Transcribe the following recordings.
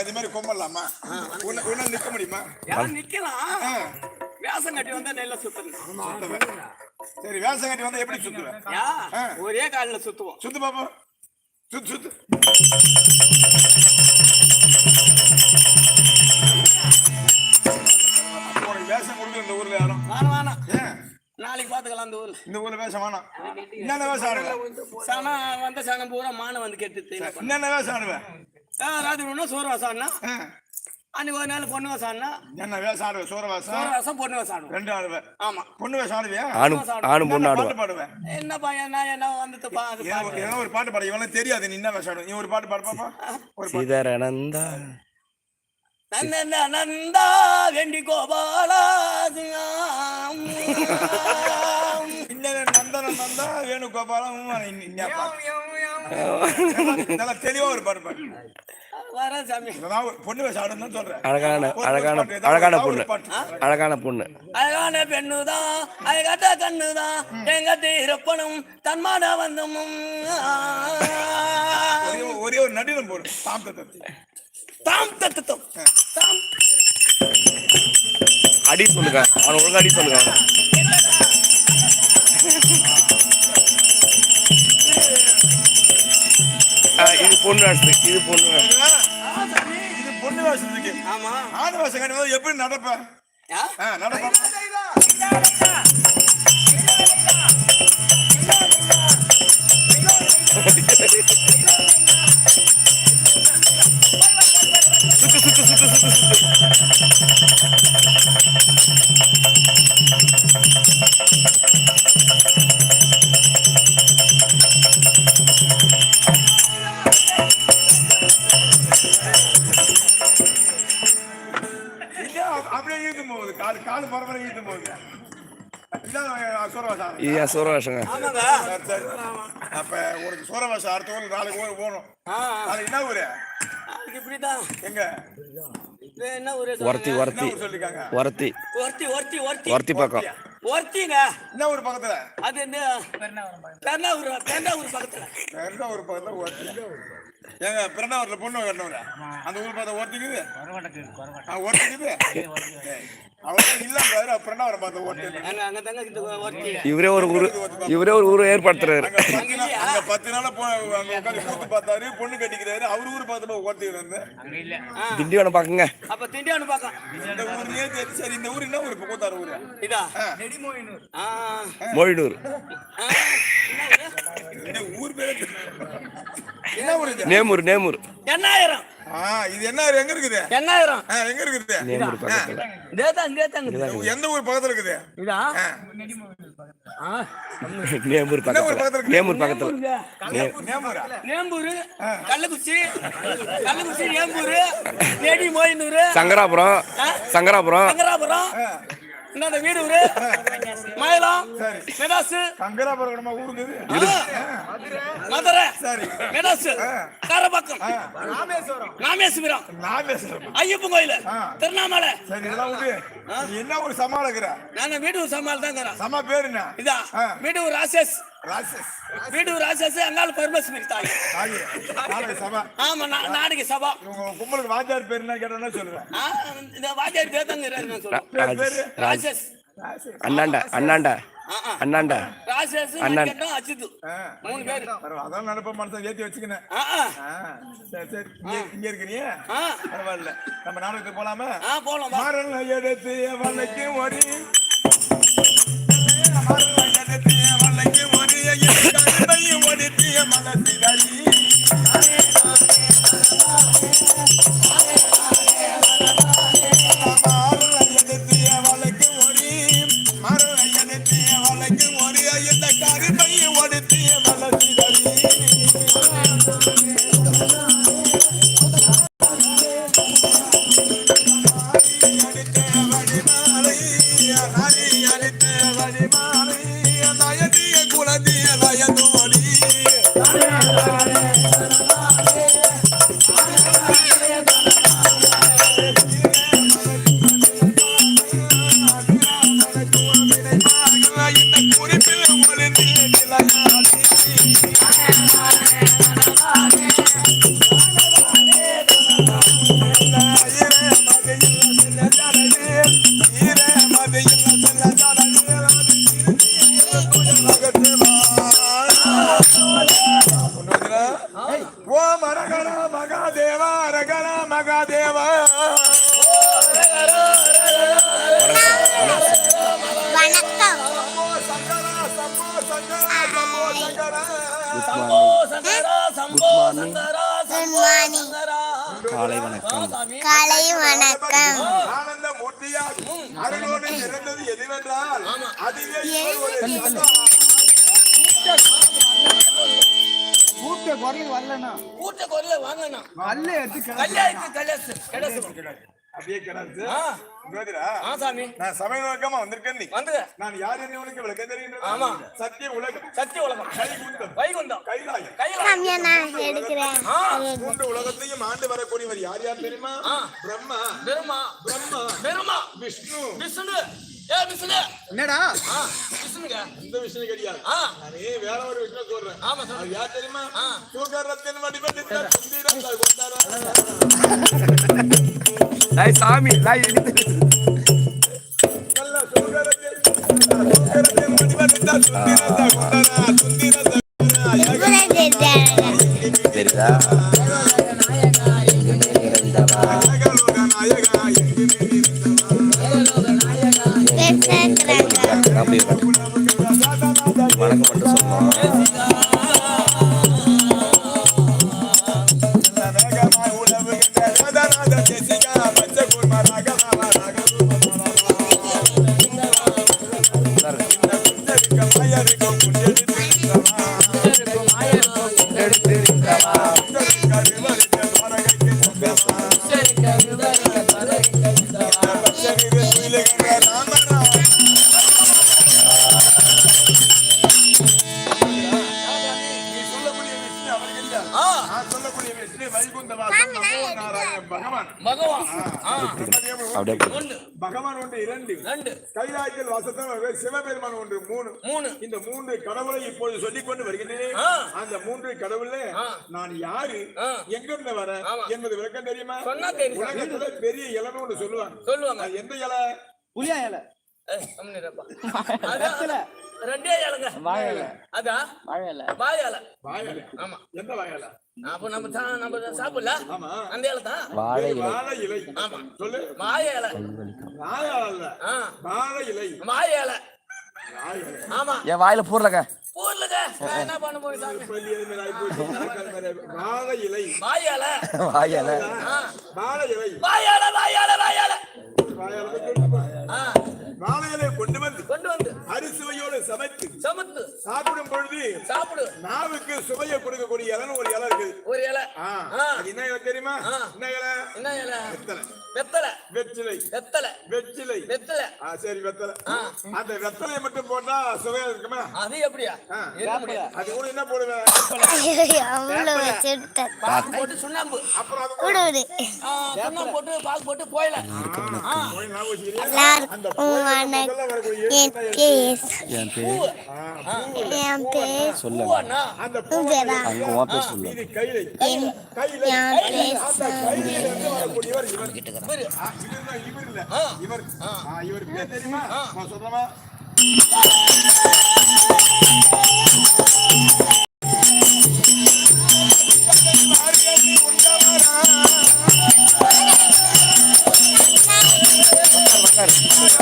இது மாதிரி கும்பிடலாமா உன்ன நிக்க முடியுமா? நிக்கலாம்? வேஷம் கட்டி வந்தா நெல்ல சுத்தணும் சுத்துவேன். சரி வேஷம் கட்டி வந்தா எப்படி சுத்துவேன் யா ஆ. ஒரே காலில் சுத்துவோம். சுத்து பாப்போம் சுத்து சுத்து. வேஷம் கொடுக்கல இந்த ஊர்ல யாரும்? வேணாம் வேணாம். நாளைக்கு பாத்துக்கலாம் அந்த ஊர்ல. இந்த ஊர்ல வேஷம் வேணாம். என்னென்ன வேஷம் ஆடுவேன் சனம் வந்த சனம் பூரா மானை வந்து கெட்டுது. என்னென்ன வேஷம் ஆடுவேன் ராத்திரி ஒன்றும் சோறு வாசாடினா ஆ, அன்னைக்கு ஒரு நாள் பொண்ணு வாசாடினா என்ன வேஷம் ஆடுவேன் சோறு வாசம்? பொண்ணு வாசாடுவோம் ரெண்டு ஆடுவேன் ஆமா. பொண்ணு வேஷம் ஆடுவியா ஆணும் ஆணும் பொண்ணு என்ன ஆடுவா பாட்டு பாடுவேன் என்ன பையன் நான் என்ன ஒரு- ஏதோ ஒரு பாட்டு பாடு. இவனுக்கு தெரியாது. நீ என்ன வேஷம் ஆடுவேன் நீ ஒரு பாட்டு பாடு பாப்பா. ஒரு சீதரனந்தா நந்த நந்தா வெண்டி கோபாலா இன்னும் நந்தனம் நந்தா வேணுகோபாலம் நல்லா தெளிவா ஒரு சொல்றேன். அழகான அழகான அழகான பொண்ணு. அழகான பொண்ணு. அழகான பெண்ணுதான் அழகாட்ட கண்ணுதான் எங்கட்டி இருப்பனும் தன்மான வந்தமும் ஒரே ஒரு- நடினம் போடு. சாந்தத்தை தாம் தத்துவம் தாம். அடி சொல்லுங்க. அவன் ஒழுங்கா அடி சொல்லுங்க. இது பொண்ணு டான்ஸ் இது பொண்ணு dance. இது பொண்ணு வேஷத்துக்கு ஆமா ஆணு வேஷம் கட்டி எப்படி நடப்ப யா? என் சூரவேஷங்க ஆமாங்க. சரி சரி அப்ப உனக்கு சூரவாசம் அடுத்த ஊருக்கு நாளைக்கு ஊருக்கு போகணும். ஆ, நாளைக்கு என்ன ஊரு? அதுக்கு இப்படிதான். எங்க? என்ன ஊரு ஒருத்தி? ஒருத்தி என்ன ஊர் ஒருத்தி. ஒருத்தி ஒருத்தி ஒருத்தி. ஒருத்தி பக்கம். ஒருத்திங்க? என்ன ஊர் பக்கத்துல? அது இந்த பெருநாவூர் பெருநாவூர்? பக்கத்துல. ஊர் பக்கத்துல ஒருத்தி. ஏங்க பிறந்தாவூர்ல பொண்ணு கட்டணும்ல அந்த ஊர் பார்த்தா ஒருத்திக்குது? ஒருத்திக்குது? இவரே ஒரு ஊரு இவரே ஒரு ஊரு ஏற்படுத்துறாரு. அங்க பத்து நாள் உட்காந்து கூத்து பார்த்தாரு பொண்ணு கட்டிக்கிறாரு அவரு ஊர் பார்த்து ஒருத்தி வந்து திண்டிவனம் பாக்குங்க அப்ப திண்டியானு பார்க்க இந்த ஊர்லயே தெரியும் சரி இந்த ஊர் என்ன ஊர்? இப்ப கூத்தாரு ஊரு. இதா? ஆ, என்ன ஊரு? பேரு நேமூர் நேமூர். எண்ணாயிரம் இது என்ன? எங்க இருக்குது? எண்ணாயிரம் ஆ, எங்க இருக்குது? நேமூர் எந்த ஊர் பக்கத்துல இருக்குது? இதா? நேமூர் என்ன பக்கத்துல. பக்கத்துல இருக்கு? நேமூர் பக்கத்துல. நேமூரா நேம்பூர் கள்ளக்குறிச்சி கள்ளக்குறிச்சி நேம்பூர் நெடி மோயினூர் சங்கராபுரம். சங்கராபுரம். சங்கராபுரம் இந்த வீடூர் மயிலம்? மெடாசு சங்கராபுரம் நம்ம ஊருக்கு. மதுரை. சரி. மெடாசு காரப்பாக்கம். ராமேஸ்வரம் நாமேஸ்வரம். ஐயப்பன் கோயில். திருவண்ணாமலை. சரி இதெல்லாம் விட்டு நீ என்ன ஒரு சமாளிக்கிற? நாங்க வீடூர் சமாள் தான் சம பேர் என்ன? இதா. ஆ. வீடூர் ராசஸ் வீடூர் ராசஸ் அங்கால பரமேஸ்வரி தாய். சபா. ஆமா நா- நாளைக்கு சபா. கும்பலுக்கு வாத்தியார் பேர் என்ன கேட்டோம்னா சொல்லுவேன் இந்த வாத்தியார் தேத்தங்கிறாரு நான் சொல்றேன். பேர் பேரு? ராசஸ் அண்ணாண்டா அண்ணாண்டா. அண்ணாண்டா. ராசஸ் அண்ணன். ஆ. மூணு பேர். அதான் நினைப்ப மனசை ஏத்தி வச்சுக்கினேன். சரி சரி. இங்க இருக்கிறீங்க ஆ. பரவாயில்ல. நம்ம நாடகத்துக்கு போலாமா? ஆ போலாம். மரண எடுத்து வலைக்கு ஒரு மரண குரல கல்ல எடுத்து அப்படியே கிடந்து சாமி. நான் சமய நோக்கமா வந்திருக்கேன் நீ. வந்துங்க நான் யார் என்ன உனக்கு விளக்கம் தெரியும் ஆமா. சத்திய உலகம். சத்திய உலகம். கைகுண்டம் வைகுண்டம் கைலாயம். கையில சாமியா நான் எடுக்கிறேன். மூன்று உலகத்தையும் ஆண்டு வரக்கூடியவர் யார் யார் தெரியுமா. பிரம்மா. பெருமா. பிரம்மா. பெருமா. விஷ்ணு. விஷ்ணு. ஏ விஷ்ணு என்னடா? விஷ்ணுங்க இந்த விஷ்ணு கிடையாது நானே வேற ஒரு விஷ்ணு சொல்றேன். ஆமா சாமி யார் தெரியுமா. தூக்கரத்தின் லாய் சாமி லாய் நல்ல சுந்தரத்தின் பேசுறாங்க அப்படியே வணக்கம் கடவுளை இப்பொழுது சொல்லிக் கொண்டு வருகின்றேன். அந்த மூன்று கடவுள்ல. நான் யாரு? ஆ. எங்க இருந்து வரேன் ஆமா. என்பது விளக்கம் தெரியுமா? சொன்னா தெரியும். உலகத்துல பெரிய இலன்னு ஒன்று சொல்லுவாங்க. சொல்லுவாங்க. எந்த இலை? புளியா இலை. ரெண்டே இலைங்க. வாழை இலை. அதான் வாழை இலை. வாயலை ஆமா. எந்த வாயலை அப்ப நம்ம தான் நம்ம சாப்பிடல? ஆமா. அந்த இலை தான். வாழை இலை. வாழை ஆமா. சொல்லு. வாய இலை. வாழை வாழை இலை. வாழை இலை. என் வாயில பூர்லங்க ஊர்லங்க நான் என்ன பண்ண போய் சாமி? பள்ளி அது மாதிரி ஆயிப்போச்சு. நாக்கால் மேல வாழை இலை வாய இலை வாயால. இலை இலை இலை இலை இலை கொண்டு இலை வந்து கொண்டு வந்து. அரிசுவையோடு சமைத்து சமத்து சாப்பிடும் பொழுது சாப்பிடு. நாவுக்கு சுவையை கொடுக்கக்கூடிய இலைன்னு ஒரு இலை இருக்குது. ஒரு இலை. என்ன இலை தெரியுமா. என்ன இலை? என்ன இலை? வெத்தலை. வெத்தலை. வெற்றிலை. வெத்தலை. வெற்றிலை. வெத்தலை. ஆ சரி வெத்தலை. அந்த வெத்தலையை மட்டும் போட்டா சுவையா இருக்குமா? அது எப்படியா? அது கூட என்ன போடுவேன் போட்டு சுண்ணாம்பு. அப்புறம் போட்டு பாக்கு போட்டு போயில. போய் ஞாபகம் வச்சுக்கிறீங்க. எல்லாருக்கும் வணக்கம் என் பேர் என் பேர் சொல்ல அங்க உன் பேர் சொல்லு என் பேர் இவர் இவரு. நான்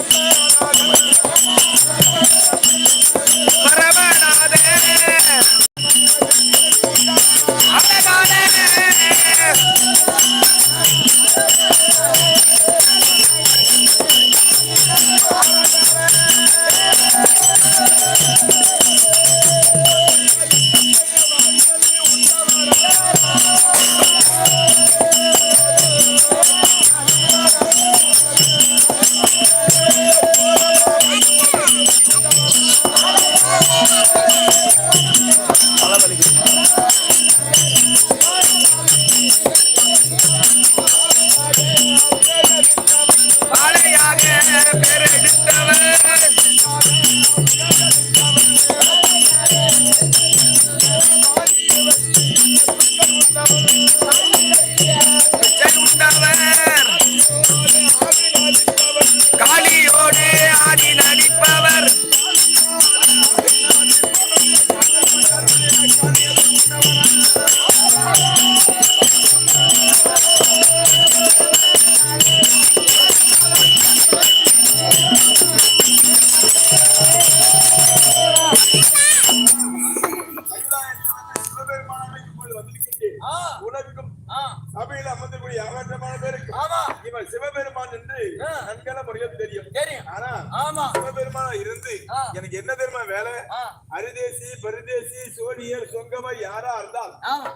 சொங்கமா யாரா இருந்தால்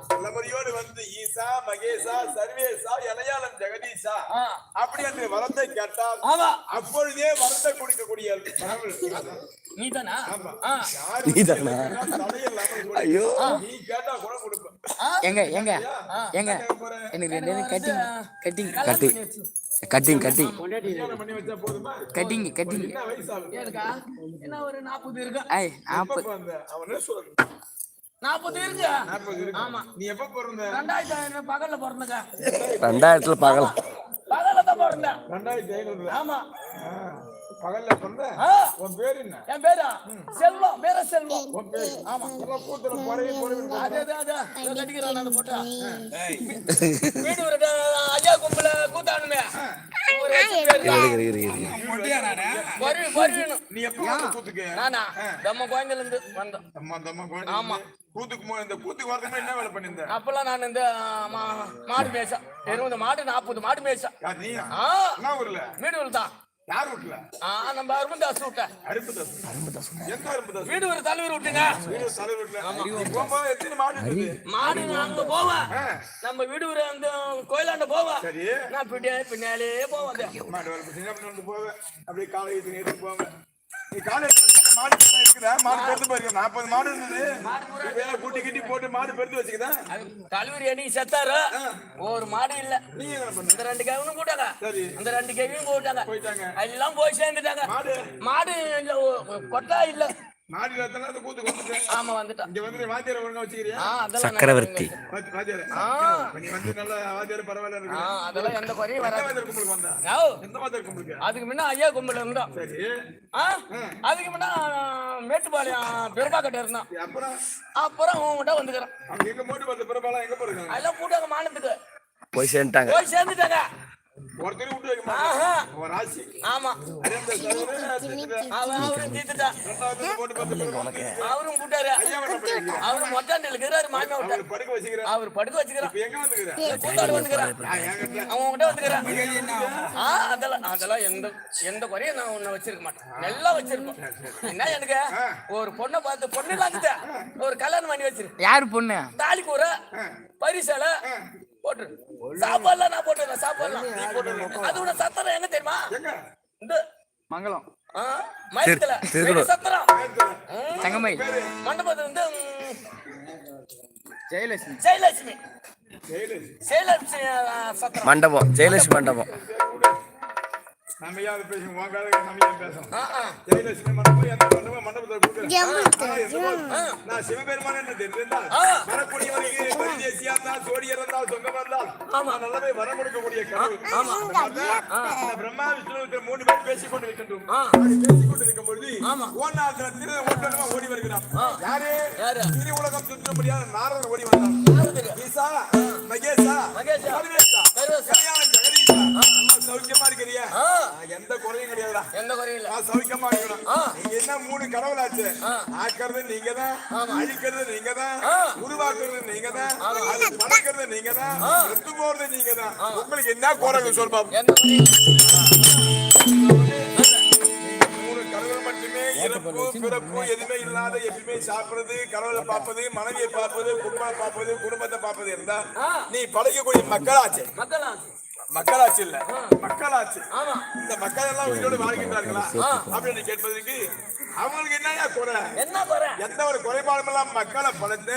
தலைமுறையோடு வந்து ஈசா மகேசா சர்வேசா இளையாளம் ஜெகதீசா ஆ. அப்படி அந்த வரத்தை கேட்டால் அப்பொழுதே வரத்தை கொடுக்கக்கூடிய நீதானா. ஐயோ. நீ கேட்டா கூட கொடுப்பேன். எங்க எங்க. எங்க? எனக்கு ரெண்டு கட்டிங் கட்டிங். கட்டிங் கட்டிங் கல்யாணம் பண்ணி வச்சா போதுமா? கட்டிங் கட்டிங் என்ன ஒரு நாற்பது இருக்கு? நாற்பது நாற்பது இருக்கு? நாற்பது இருக்கு. ஆமா. நீ எப்ப பிறந்த? ரெண்டாயிரத்தி ஐநூறு பகல்ல பிறந்தங்க. ரெண்டாயிரத்துல பார்க்கலாம் பகல்ல தான் பிறந்தேன். ரெண்டாயிரத்தி ஐநூறுல? ஆமா. பகல்ல ஆ. உன் பேர் என்ன? என் பேரா? செல்வம் பேர செல்வம். உன் பேர் ஆமா. கூத்துல குறைய அது அது கட்டிக்கிறான் அந்த போட்டா வீடு ஒரு ஐயா கும்பல வரு வருணும் நீ எப்ப கூத்துக்கு? நானா? நம்ம குழந்தைல இருந்து வந்தேன் அம்மா குழந்தை ஆமா. கூத்துக்கு இந்த கூத்துக்கு வரதுக்கு என்ன வேலை பண்ணிருந்த அப்பெல்லாம் நான் இந்த மா- மாடு மேய்ச்சா இருபது மாடு நாற்பது மாடு மேய்ச்சா என்ன ஊர்ல? வீடு தான். யார் வீட்டுல? ஆ நம்ம அருமந்தாஸ் விட்ட. அருப்பு தாஸ் எந்த அருப்பு தாஸ் வீடு ஒரு தலைவர் விட்டுங்க. வீடு தலைவர் வீட்டுல. போகும்போது எத்தனை மாடு இருக்குது? மாடு அங்க போவேன் ஆ. நம்ம வீடு ஒரு அந்த கோயிலாண்ட போவேன் சரி. நான் பின்னாலே பின்னாலே போவேன் மாடு வளர்ப்பு சின்ன வந்து போவேன் அப்படியே காலை எடுத்து போவேன் நீ காலை மாடு இருக்குதா. மாடு பெருத்து போயிருக்க நாற்பது மாடு இருந்தது. கூட்டி கிட்டி போட்டு மாடு பெருத்து வச்சுக்குதா? தலைவர் என்னைக்கு செத்தாரு? ஒரு மாடு இல்ல. இந்த ரெண்டு கேவனும் போட்டாங்க சரி. அந்த ரெண்டு கேவியும் போயிட்டாங்க. எல்லாம் போய் சேர்ந்துட்டாங்க. மாடு. மாடு இல்ல கொட்டா இல்ல. சக்கரவர்த்தி. அதுக்கு முன்ன ஐயா கும்பல ஆ, அதுக்கு முன்ன மேட்டுப்பாளையம் பெருமாக்கட்டை இருந்தோம். அப்புறம்? அப்புறம் உங்ககிட்ட வந்துக்கிறேன் அதெல்லாம் கூட்டாங்க மானத்துக்கு போய் சேர்ந்துட்டாங்க. போய் சேர்ந்துட்டாங்க. விட்டு வைக்க ராசி ஆமா. அவன் அவரும் தீத்துட்டான் மோட்டு பார்த்த அவரும் கூட்டாரு அவரும் மொட்டாண்டில் இருக்கிறாரு மாமியா விட்டாரு படுக்க வச்சுக்கிறேன் அவர் படுக்க வச்சுக்கிறான். இப்ப எங்க வந்துக்கிறேன். கூட்டாடு வந்துக்கிறான். அவன் ஆ அதெல்லாம் அதெல்லாம் எந்த எந்த குறையும் நான் உன்னை வச்சிருக்க மாட்டேன். நல்லா வச்சிருப்பேன் என்ன எனக்கு? ஒரு பொண்ணை பார்த்து பொண்ணு இல்லாத ஒரு கல்யாணம் பண்ணி வச்சிரு. யாரு பொண்ணு? தாலி கூற பரிசலை போட்டுரு சாப்பாடுலாம் நான் போட்டுறேன் சாப்பாடுலாம். அது விட சத்திரம் எங்க தெரியுமா? எங்க? இந்த மங்களம். ஆ, மயத்துல. சத்திரம். தங்கமயில். மண்டபத்துல வந்து ஜெயலட்சுமி ஜெயலட்சுமி ஜெயலட்சுமி சத்திரம். மண்டபம். ஜெயலட்சுமி மண்டபம். நம்ம யாரும் பேசுவோம் உன் கால. ஜெயலட்சுமி மண்டபம் எந்த மண்டபம் கொடுக்குறேன்? நான் சிவபெருமான் என்று தெரிந்தால் ஆ. வரக்கூடியவருக்கு பரிதேசியா இருந்தால் சோடியர் இருந்தால் சொந்தம் இருந்தால் நல்லவே வரம் கொடுக்கக்கூடிய கடவுள் பிரம்மா விஷ்ணு மூணு பேர் பேசிக் கொண்டு இருக்கின்றோம் பேசிக் கொண்டு இருக்கும் பொழுது ஓநாத்திர திரு ஓட்டமா ஓடி வருகிறான். யாரு? யாரு? திரு உலகம் சுற்ற முடியாத நாரதர் ஓடி வந்தான். ஈசா மகேசா மகேசா. சர்வேசா சௌக்கியமா இருக்கிறியா? எந்த குறையும் கிடையாதுடா. எந்த குறையும் இல்ல. நான் சௌக்கியமா இருக்கணும். நீங்க என்ன மூணு கடவுளாச்சு? ஆக்கிறது நீங்க தான் அழிக்கிறது நீங்க தான் உருவாக்குறது நீங்க தான் அது படைக்கிறது நீங்க தான் எடுத்து போறது நீங்க தான் உங்களுக்கு என்ன குறைங்க சொல் பாப்போம். மூணு கடவுள் மட்டுமே இறப்பு பிறப்பு எதுவுமே இல்லாத எப்பவுமே சாப்பிடுறது கடவுளை பார்ப்பது மனைவியை பார்ப்பது குடும்பத்தை பார்ப்பது குடும்பத்தை பார்ப்பது இருந்தா நீ படைக்கக்கூடிய மக்களாச்சு. மக்களா மக்களாட்சி இல்ல. மக்களாட்சி. ஆமா. இந்த மக்கள் எல்லாம் உயிரோடு வாழ்கின்றார்களா? அப்படின்னு கேட்பதற்கு அவங்களுக்கு என்னையா குறை? என்ன குறை? எந்த ஒரு குறைபாடும் இல்லாம மக்களை படைத்து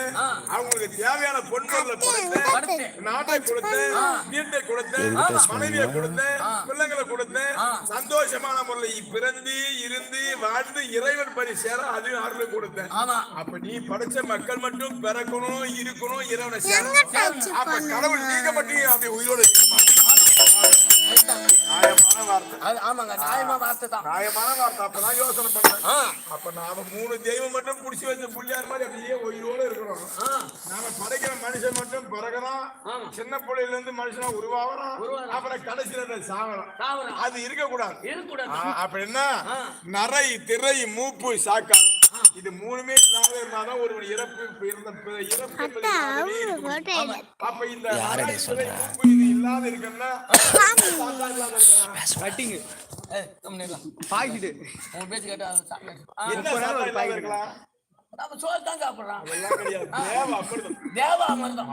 அவங்களுக்கு தேவையான பொருட்களை கொடுத்து படுத்து. நாட்டை கொடுத்து வீட்டை கொடுத்து மனைவியை கொடுத்து பிள்ளைங்களை கொடுத்து சந்தோஷமான முறையில் பிறந்து இருந்து வாழ்ந்து இறைவன் பரி சேர அது அருள் கொடுத்தேன். ஆமா. அப்ப நீ படைச்ச மக்கள் மட்டும் பிறக்கணும் இருக்கணும் இறைவனை சேரணும். அப்ப கடவுள் நீங்க மட்டும் அப்படி உயிரோடு வார்த்தை அது ஆமாங்க நியாயமா வார்த்தை தான். நியாயமான வார்த்தை. அப்பதான் யோசனை பண்றேன் அப்ப நாம மூணு தெய்வம் மட்டும் புடிச்சு வச்ச புள்ளியார் மாதிரி அப்படியே உயிரோட இருக்கிறோம். நாம படைக்கிற மனுஷன் மட்டும் பிறகுறான். சின்ன பிள்ளையில இருந்து மனுஷனா உருவாகுறான். அப்புறம் கடைசியில சாகலாம். அது இருக்க கூடாது அப்படின்னா நரை திரை மூப்பு சாக்காடு இது மூணுமே இல்லாத ஒரு ஒருவன் இறப்பு இருந்த இறப்பு அப்ப இந்த இது இல்லாத இருக்குன்னா கட்டிங் பாக்கிட்டு பேச்சு கேட்டா இருக்கலாம் நம்ம சோறு தான் சாப்பிடுறான். தேவ அமிர்தம்.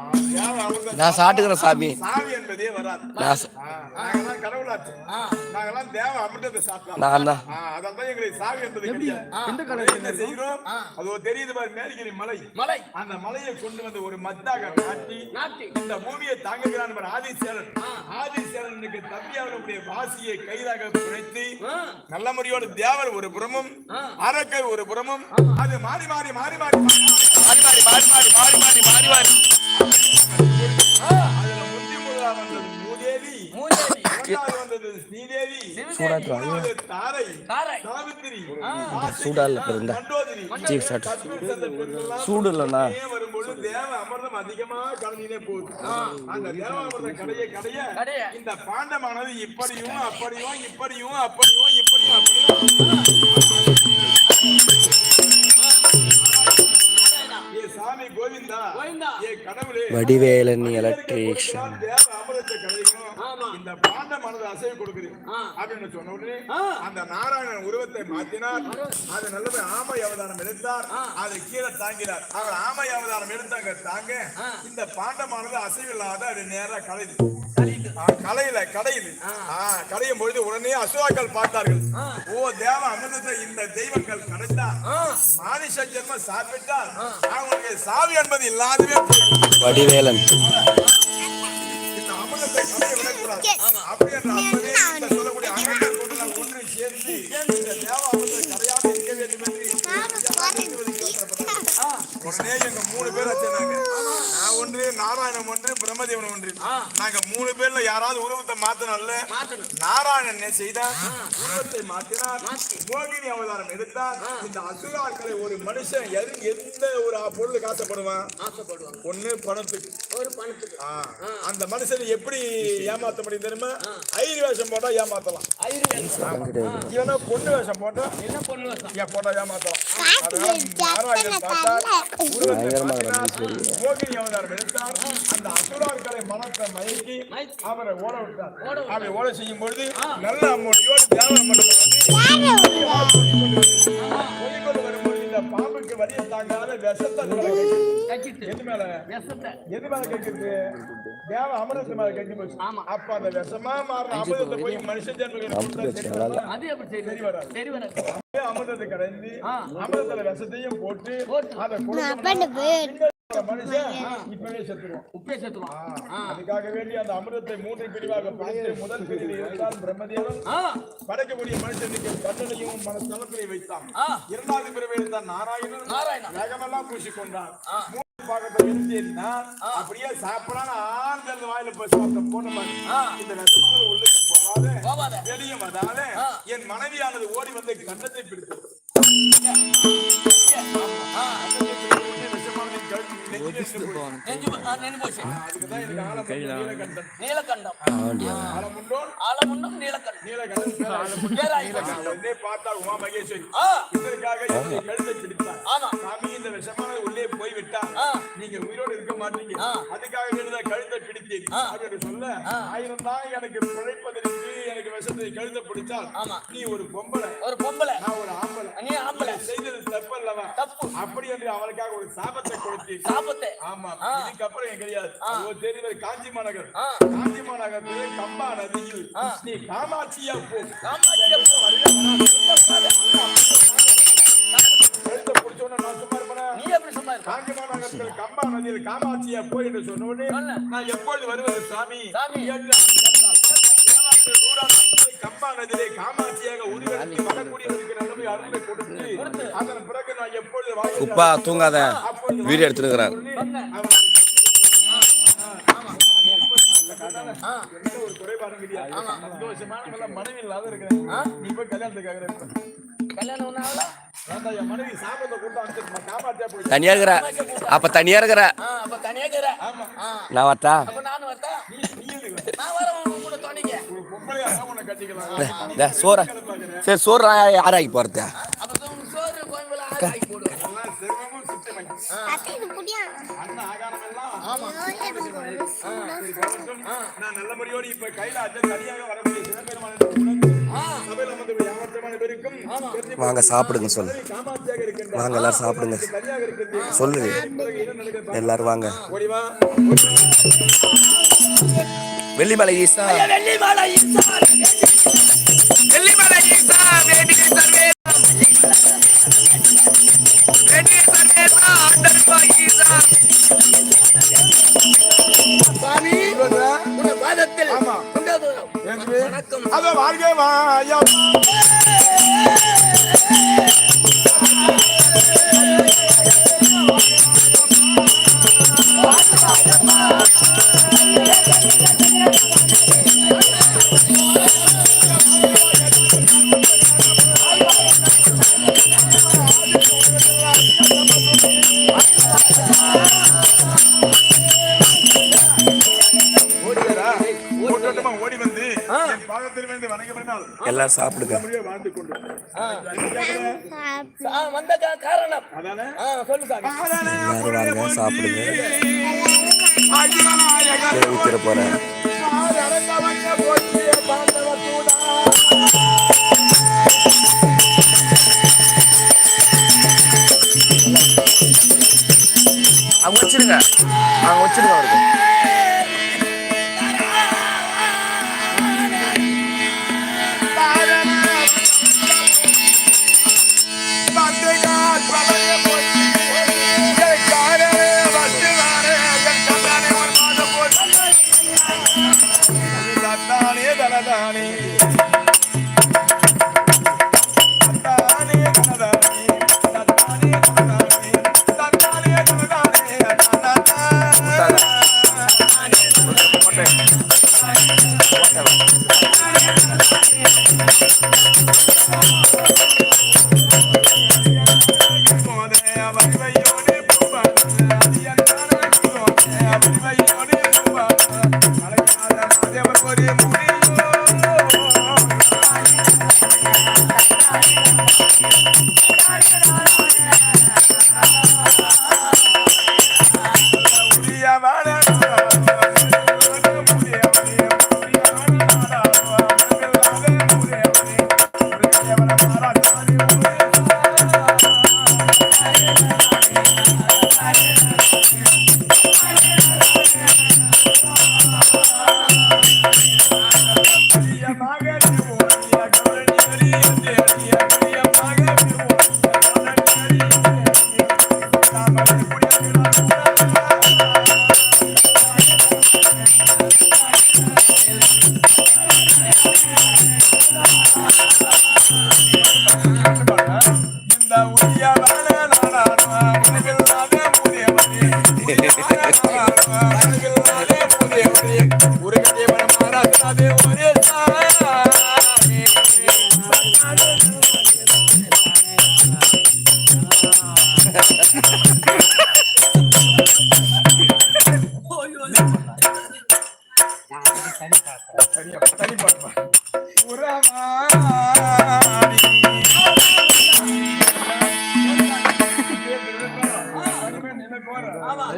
நான் சாப்பிட்டுக்கிறேன் சாமி. சாவி என்பதே வராது. நான் ச- ஆ, நாங்கெல்லாம் கடவுளாச்சு. ஆ. நாங்கெல்லாம் தேவ அமிர்தத்தை சாப்பிட்டோம். நான் தான். ஆ, அதான் தான் எங்களுக்கு சாவி என்பது கிடையாது. எந்த அதை கலர் என்ன செய்கிறோம்? அது ஒரு தெரியுது பாரு மேல்கிரி மலை. மலை. அந்த மலையை கொண்டு வந்து ஒரு மத்தாக நாட்டி நாட்டி. இந்த பூமியை தாங்குகிறான் பாரு ஆதிசேரன். ஆதிசேரனுக்கு தம்பியாருடைய வாசியை கைதாக பிழைத்து ஆ, நல்ல முறையோடு தேவர் ஒரு புறமும் அரக்கர் ஒரு புறமும் அது மாறி மாறி மாறி மாறி மாறி மாறி. மாறி மாறி மாறி மாறி மாறி மாறி மாறி அதுல முத்தி முதலா வந்தது மூதேவி. மூதேவி. இரண்டாவது வந்தது ஸ்ரீதேவி. சூடாக்கு மூணாவது தாரை. தாரை. சாவித்திரி. சூடா இல்ல பிறந்தா சீஃப் சாட் சூடு இல்லைண்ணா. வரும்பொழுது தேவ அமிர்தம் அதிகமா கலந்தினே போகுது. அந்த தேவ அமிர்தம் கடைய கடைய. இந்த பாண்டமானது இப்படியும் அப்படியும் இப்படியும் அப்படியும் இப்படியும் அப்படியும். வடிவேலன் எலக்ட்ரீஷியன் இந்த பாண்டமானது அசைவு கொடுக்குது அப்படின்னு சொன்ன உடனே அந்த நாராயணன் உருவத்தை மாத்தினார் அது நல்லது ஆமை அவதாரம் எடுத்தார். அதை கீழே தாங்கினார். அவர் ஆமை அவதாரம் எடுத்தாங்க தாங்க. இந்த பாண்டமானது அசைவில்லாத அது நேரா கலையுது. ஆ, கலையில கடையுது ஆ, கடையும் பொழுது உடனே அசுவாக்கள் பார்த்தார்கள். ஓ தேவ அமிர்தத்தை இந்த தெய்வங்கள் கிடைத்தா மானிஷ ஜென்மம் சாப்பிட்டால் அவங்களுக்கு சாவி என்பது இல்லாதவே வடிவேலன். உடனே எங்க மூணு பேர் வச்சிருந்தாங்க நான் ஒன்று நாராயணன் ஒன்று பிரம்மதேவன் ஒன்று. நாங்க மூணு பேர்ல யாராவது உருவத்தை மாத்தணும்ல? நாராயணன் என்ன செய்தார் உருவத்தை மாத்தினார். மோகினி அவதாரம் எடுத்தார். இந்த அசுராக்களை ஒரு மனுஷன் எது எந்த ஒரு பொருளுக்கு ஆசைப்படுவான்? ஒண்ணு பணத்துக்கு. ஒரு பணத்துக்கு. ஆ, அந்த மனுஷனை எப்படி ஏமாத்த முடியும் தெரியுமா? ஐரி வேஷம் போட்டா ஏமாத்தலாம். இவனா பொண்ணு வேஷம் போட்டா என்ன பொண்ணு ஏன் போட்டா ஏமாத்தலாம். நாராயணன் ஜப்பன பார்த்தா தரல உருவத்தை மாற்றினார், மோகினி அவதாரம் எடுத்தார். அந்த அசுரார்களை மனத்தை மயக்கி அவரை ஓட விட்டார். அப்படி ஓட செய்யும் பொழுது நல்ல அம்மோடியோடு தியானம் பண்ணும்போது வரும்போது இந்த பாம்புக்கு வலிய தாங்காத விஷத்தை எது மேல? எது மேல கேக்குது தேவ அமிர்தத்து மேல கட்டி போச்சு அப்ப அந்த விஷமா மாறின அமிர்தத்தை போய் மனுஷ ஜென்மங்களுக்கு அது எப்படி சரி சரி வராது. சரி வர அமிர்தத்தை கடைந்து அமிர்தத்துல விஷத்தையும் போட்டு அதை மனுஷன் இப்பவே செத்துருவான் உப்பே சேர்த்துவான் அதுக்காக வேண்டி அந்த அமிர்தத்தை மூன்று பிரிவாக பிரித்து முதல் பிரிவில் இருந்தால் பிரம்மதேவன் ஆ படைக்கக்கூடிய மனுஷனுக்கு கண்ணனையும் மனத்தளத்திலே வைத்தான் இரண்டாவது பிரிவில் இருந்தால் நாராயணன் நாராயணன். வேகமெல்லாம் பூசிக்கொண்டான் மூணு பாகத்தை எடுத்தீங்கன்னா அப்படியே சாப்பிடான ஆழ்ந்த வாயில போய் சாப்பிட்ட போன மாதிரி இந்த விஷமானது உள்ளுக்கு போகாத போகாத வெளியே வந்தாலே என் மனைவியானது ஓடி வந்து கண்ணத்தை பிடித்தது உடனே பார்த்தா உமா மகேஸ்வரி. இதற்காக கழுத்தை பிடித்தார் ஆமா. இந்த விஷமான உள்ளே போய் விட்டால் ஆ. நீங்க உயிரோடு இருக்க மாட்டீங்க. அதுக்காக வேண்டியத கழுத்தை பிடித்தேன். அப்படின்னு சொல்ல ஆயிரம் தான் எனக்கு பிழைப்பதற்கு எனக்கு விஷத்தை கழுத்தை ஆமா. நீ ஒரு பொம்பளை. ஒரு பொம்பளை. நான் ஒரு ஆம்பளை. நீ ஆம்பளை. செய்தது தப்பு அல்லவா தப்பு. அப்படி என்று அவளுக்காக ஒரு சாபத்தை கொடுத்து சாபத்தை. ஆமா. இதுக்கப்புறம் கிடையாது அதோ தெரிவது காஞ்சி மாநகர். காஞ்சி மாநகரத்திலே கம்பா நதியில். நீ காமாட்சியா போ. காமாட்சியா போ. கழுத்தை பிடிச்ச உடனே நான் சும்மா? நீ எப்படி கம்பா நதியில் காமாட்சியா போய் என்று சொன்ன உடனே சொன்ன. நான் எப்பொழுது வருவது சாமி? சாமி. கம்பா நதியிலே காமாட்சியாக உருவெடுத்து வரக்கூடியவருக்கு நல்லவை அருளை கொடுத்து அதன் பிறகு நான் எப்பொழுது உப்பா தூங்காத. வீடியோ எடுத்துருக்கிறேன் எந்த ஒரு குறைபாடும் கிடையாது. சந்தோஷமானவங்கள மனைவி இல்லாத இருக்கிறேன். நீ போய் கல்யாணத்துக்காக. கல்யாணம் ஒண்ணு தனியா இருக்கிற அப்ப தனியா இருக்கிற நான் வரட்டா? சோற. சரி சோறு யாராக்கி போறது நான் நல்லபடியோடு இப்ப கையில அஜன் தனியாக வரக்கூடிய வாங்க சாப்பிடுங்க சொல்லு. வாங்க எல்லாரும் சாப்பிடுங்க. சொல்லுங்க சொல்லு எல்லாரும் வாங்க. வெள்ளிமலை ஈசா வெள்ளிமலை ஈசா என்று வணக்கம் அதோ வாழ்க வாயா பாதத்தில் வந்து வணங்க வேண்டாம் எல்லாரும் சாப்பிடுங்க. முடிய வாழ்ந்து கொண்டு ஆ, வந்த கா- காரணம் அதானே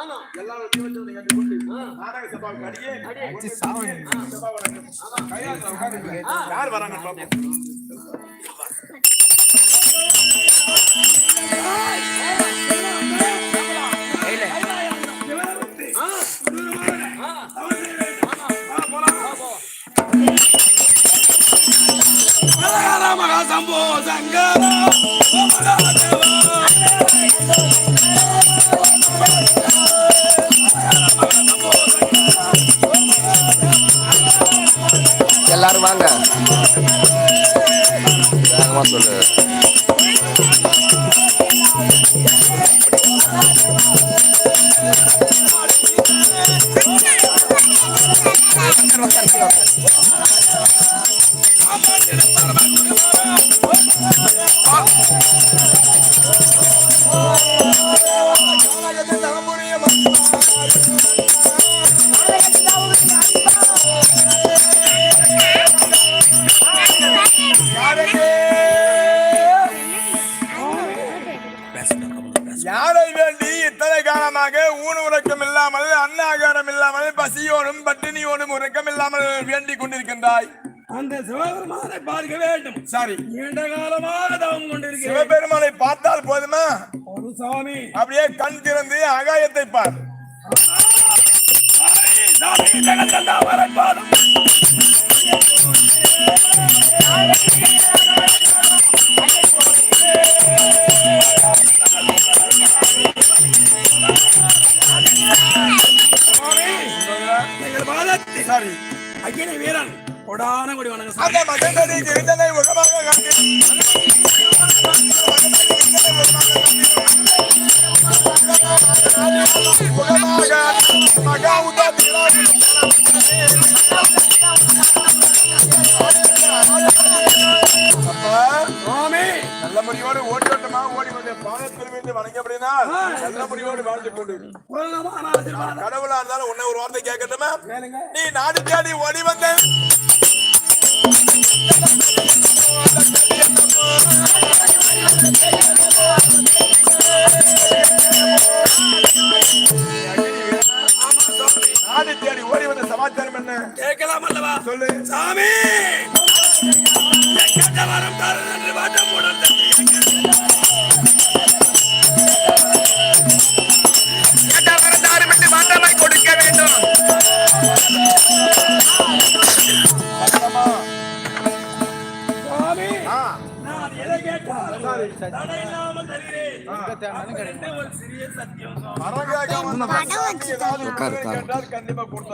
சாப்பிடுங்க ஊத்திர போறேன் அவங்க வச்சிருங்க அவங்க வச்சிருங்க அவருக்கு போய் அடிக்க அரகரா, மகா. யார் வராங்க பாப்போம்? எல்லாரும் பசியோடும் பட்டினியோடும் உறக்கம் இல்லாமல் வேண்டிக் கொண்டிருக்கின்றாய். அந்த சிவபெருமானை பார்க்க வேண்டும். சாரி. நீண்ட காலமாக தவம் கொண்டிருக்கிறேன். சிவபெருமானை பார்த்தால் போதுமா? ஒரு சாமி. அப்படியே கண் திறந்து ஆகாயத்தை பார். ஜெகத்தந்தா வரப்பாடும் எங்கள் பாதத்தில் சாரி வீரன் கொடான கொடி அந்த மகா நல்ல ஓட்டோட்டமா ஓடி வந்து நல்ல வாழ்ந்து கொண்டு. பூரணமான ஆசீர்வாதம். கடவுளா இருந்தாலும் உன்னை ஒரு வார்த்தை கேட்கட்டுமா? நீ நாடு தேடி ஓடி வந்த. நாடு தேடி ஓடி வந்த சமாச்சாரம் என்ன? கேட்கலாம் அல்லவா? சொல்லு. சாமி! கேட்ட வரம் தரு வாட்டம் கொடுக்க வேண்டும். நான் எதை கேட்டாலும் கண்டிப்பா கொடுத்தலாம்